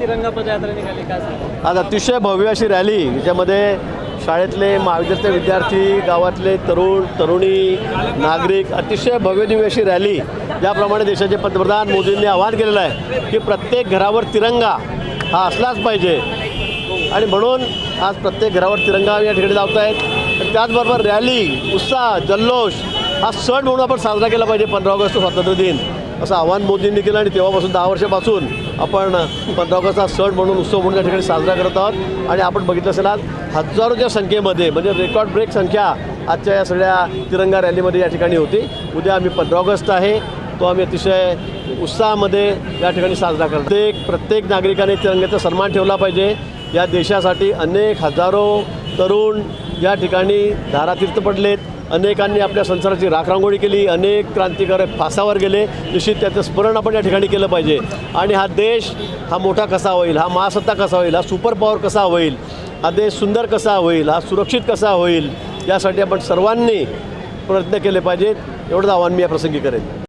तिरंगा पदयात्रा निघाली आज अतिशय भव्य अशी रॅली ज्याच्यामध्ये शाळेतले महाविद्यालयातले विद्यार्थी गावातले तरुण तरुणी नागरिक अतिशय भव्य दिव्य अशी रॅली. ज्याप्रमाणे देशाचे पंतप्रधान मोदींनी आवाहन केलेलं आहे की प्रत्येक घरावर तिरंगा हा असलाच पाहिजे. आणि म्हणून आज प्रत्येक घरावर तिरंगा या ठिकाणी लावत आहेत आणि त्याचबरोबर रॅली उत्साह जल्लोष हा सण म्हणून आपण साजरा केला पाहिजे पंधरा ऑगस्ट स्वातंत्र्य दिन. असं आव्हान मोदींनी केलं आणि तेव्हापासून दहा वर्षापासून आपण पंधरा ऑगस्टचा सण म्हणून उत्सव म्हणून या ठिकाणी साजरा करत आहोत. आणि आपण बघितलं असेल आज हजारोच्या संख्येमध्ये म्हणजे रेकॉर्ड ब्रेक संख्या आजच्या या सगळ्या तिरंगा रॅलीमध्ये या ठिकाणी होती. उद्या आम्ही पंधरा ऑगस्ट आहे. तो आम्ही अतिशय उत्साहामध्ये या ठिकाणी साजरा करतो प्रत्येक प्रत्येक नागरिकाने तिरंग्याचा सन्मान ठेवला पाहिजे. या देशासाठी अनेक हजारो तरुण या ठिकाणी धारातीर्थ पडलेत. अनेकांनी आपल्या संसाराची राखरांगोळी केली. अनेक क्रांतिकारक फासावर गेले. निश्चित त्याचं स्मरण आपण या ठिकाणी केलं पाहिजे. आणि हा देश हा मोठा कसा होईल? हा महासत्ता कसा होईल? हा सुपर पॉवर कसा होईल? हा देश सुंदर कसा होईल? हा सुरक्षित कसा होईल? यासाठी आपण सर्वांनी प्रयत्न केले पाहिजेत. एवढंच आव्हान मी या प्रसंगी करेन.